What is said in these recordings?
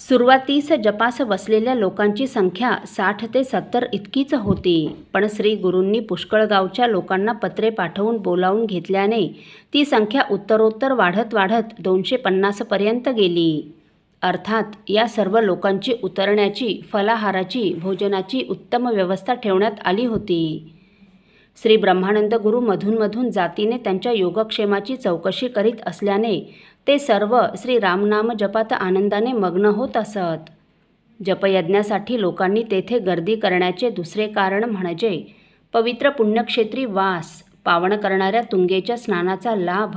सुरुवातीस जपास बसलेल्या लोकांची संख्या साठ ते सत्तर इतकीच होती. पण श्री गुरूंनी पुष्कळगावच्या लोकांना पत्रे पाठवून बोलावून घेतल्याने ती संख्या उत्तरोत्तर वाढत वाढत दोनशे पन्नासपर्यंत गेली. अर्थात या सर्व लोकांची उतरण्याची फलाहाराची भोजनाची उत्तम व्यवस्था ठेवण्यात आली होती. श्री ब्रह्मानंद गुरु मधूनमधून जातीने त्यांच्या योगक्षेमाची चौकशी करीत असल्याने ते सर्व श्री रामनाम जपात आनंदाने मग्न होत असत. जपयज्ञासाठी लोकांनी तेथे गर्दी करण्याचे दुसरे कारण म्हणजे पवित्र पुण्यक्षेत्री वास पावन करणाऱ्या तुंगेच्या स्नानाचा लाभ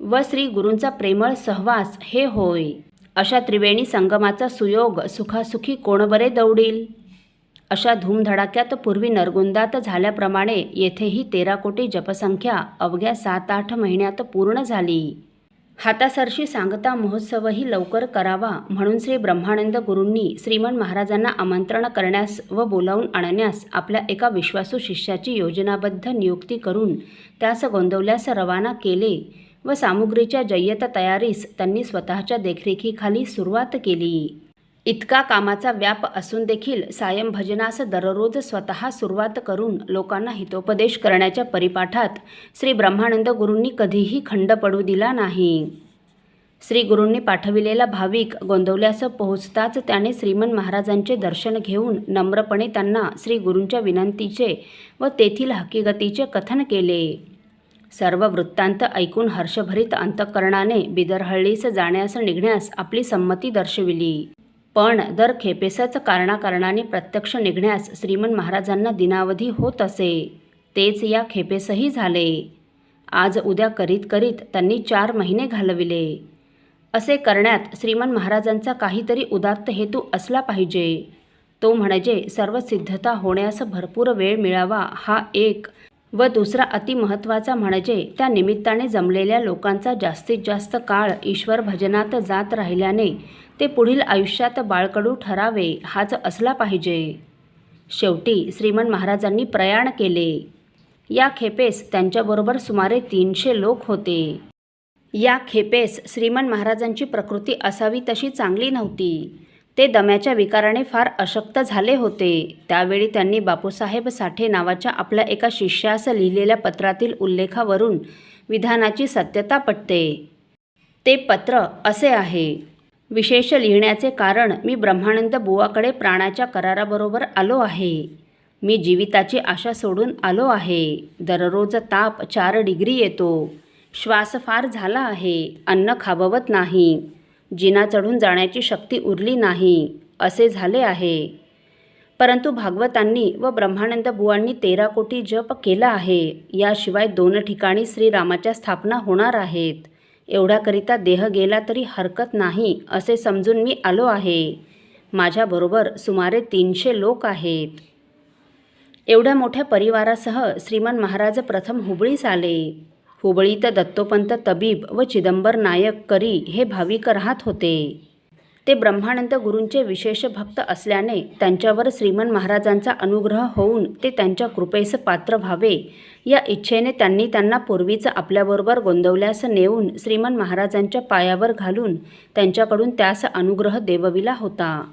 व श्री गुरूंचा प्रेमळ सहवास हे होय. अशा त्रिवेणी संगमाचा सुयोग सुखासुखी कोण बरे दौडील? अशा धूमधडाक्यात पूर्वी नरगुंदात झाल्याप्रमाणे येथेही तेरा कोटी जपसंख्या अवघ्या सात आठ महिन्यात पूर्ण झाली. हातासरशी सांगता महोत्सवही लवकर करावा म्हणून श्री ब्रह्मानंद गुरूंनी श्रीमन महाराजांना आमंत्रण करण्यास व बोलावून आणण्यास आपल्या एका विश्वासू शिष्याची योजनाबद्ध नियुक्ती करून त्यास गोंदवल्यास रवाना केले व सामुग्रीच्या जय्यत तयारीस त्यांनी स्वतःच्या देखरेखीखाली सुरुवात केली. इतका कामाचा व्याप असून देखील सायं भजनास दररोज स्वतः सुरुवात करून लोकांना हितोपदेश करण्याच्या परिपाठात श्री ब्रह्मानंद गुरूंनी कधीही खंड पडू दिला नाही. श्री गुरूंनी पाठविलेला भाविक गोंदवल्यास पोहोचताच त्याने श्रीमन महाराजांचे दर्शन घेऊन नम्रपणे त्यांना श्री गुरूंच्या विनंतीचे व तेथील हकीकतीचे कथन केले. सर्व वृत्तांत ऐकून हर्षभरित अंतःकरणाने बिदरहळ्ळीस जाण्यास निघण्यास आपली संमती दर्शविली. पण दर खेपेसाचं कारणाकारणाने प्रत्यक्ष निघण्यास श्रीमन महाराजांना दिनावधी होत असे. तेच या खेपेसही झाले. आज उद्या करीत करीत त्यांनी चार महिने घालविले. असे करण्यात श्रीमन महाराजांचा काहीतरी उदात्त हेतू असला पाहिजे. तो म्हणजे सर्व सिद्धता होण्यास भरपूर वेळ मिळावा हा एक व दुसरा अतिमहत्त्वाचा म्हणजे त्या निमित्ताने जमलेल्या लोकांचा जास्तीत जास्त काळ ईश्वर भजनात जात राहिल्याने ते पुढील आयुष्यात बाळकडू ठरावे हाच असला पाहिजे. शेवटी श्रीमन महाराजांनी प्रयाण केले. या खेपेस त्यांच्याबरोबर सुमारे तीनशे लोक होते. या खेपेस श्रीमन महाराजांची प्रकृती असावी तशी चांगली नव्हती. ते दम्याच्या विकाराने फार अशक्त झाले होते. त्यावेळी त्यांनी बापूसाहेब साठे नावाच्या आपल्या एका शिष्यास लिहिलेल्या पत्रातील उल्लेखावरून विधानाची सत्यता पटते. ते पत्र असे आहे. विशेष लिहिण्याचे कारण मी ब्रह्मानंद बुवाकडे प्राणाच्या कराराबरोबर आलो आहे. मी जीविताची आशा सोडून आलो आहे. दररोज ताप चार डिग्री येतो. श्वास फार झाला आहे. अन्न खाबवत नाही. जिना चढून जाण्याची शक्ती उरली नाही असे झाले आहे. परंतु भागवतांनी व ब्रह्मानंद बुवांनी तेरा कोटी जप केला आहे. याशिवाय दोन ठिकाणी श्रीरामाच्या स्थापना होणार आहेत. एवढ्याकरिता देह गेला तरी हरकत नाही असे समजून मी आलो आहे. माझ्याबरोबर सुमारे तीनशे लोक आहेत. एवढ्या मोठ्या परिवारासह श्रीमान महाराज प्रथम हुबळीस आले. हुबळीत दत्तोपंत तबीब व चिदंबर नायक करी हे भाविक राहत होते. ते ब्रह्मानंद गुरूंचे विशेष भक्त असल्याने त्यांच्यावर श्रीमन महाराजांचा अनुग्रह होऊन ते त्यांच्या कृपेस पात्र व्हावे. या इच्छेने त्यांनी त्यांना पूर्वीच आपल्याबरोबर गोंदवल्यास नेऊन श्रीमन महाराजांच्या पायावर घालून त्यांच्याकडून त्यास अनुग्रह देवविला होता.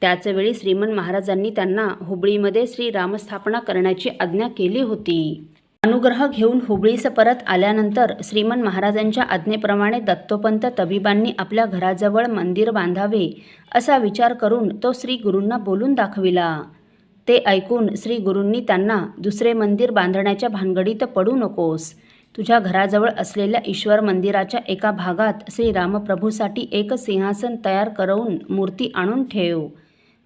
त्याचवेळी श्रीमन महाराजांनी त्यांना हुबळीमध्ये श्रीरामस्थापना करण्याची आज्ञा केली होती. अनुग्रह घेऊन हुबळीस परत आल्यानंतर श्रीमन महाराजांच्या आज्ञेप्रमाणे दत्तोपंत तबिबांनी आपल्या घराजवळ मंदिर बांधावे असा विचार करून तो श्री गुरूंना बोलून दाखविला. ते ऐकून श्री गुरूंनी त्यांना दुसरे मंदिर बांधण्याच्या भानगडीत पडू नकोस. तुझ्या घराजवळ असलेल्या ईश्वर मंदिराच्या एका भागात श्रीरामप्रभूसाठी एक सिंहासन तयार करून मूर्ती आणून ठेव.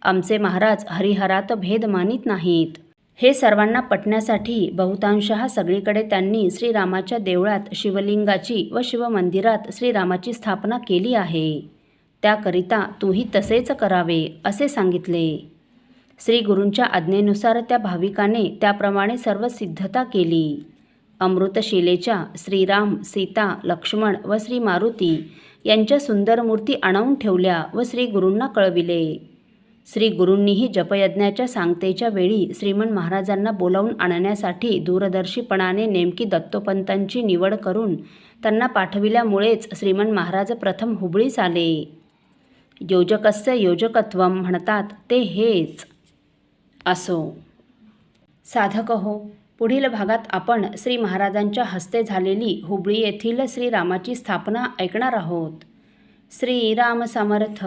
आमचे महाराज हरिहरात भेद मानित नाहीत. हे सर्वांना पटण्यासाठी बहुतांशः सगळीकडे त्यांनी श्रीरामाच्या देवळात शिवलिंगाची व शिवमंदिरात श्रीरामाची स्थापना केली आहे. त्याकरिता तूही तसेच करावे असे सांगितले. श्री गुरूंच्या आज्ञेनुसार त्या भाविकाने त्याप्रमाणे सर्व सिद्धता केली. अमृतशिलेच्या श्रीराम सीता लक्ष्मण व श्री मारुती यांच्या सुंदर मूर्ती आणवून ठेवल्या व श्री गुरूंना कळविले. श्री गुरूंनीही जपयज्ञाच्या सांगतेच्या वेळी श्रीमन महाराजांना बोलावून आणण्यासाठी दूरदर्शीपणाने नेमकी दत्तोपंतांची निवड करून त्यांना पाठविल्यामुळेच श्रीमन महाराज प्रथम हुबळीस आले. योजकस्य योजकत्व म्हणतात ते हेच असो. साधक हो पुढील भागात आपण श्री महाराजांच्या हस्ते झालेली हुबळी येथील श्रीरामाची स्थापना ऐकणार आहोत. श्रीराम समर्थ.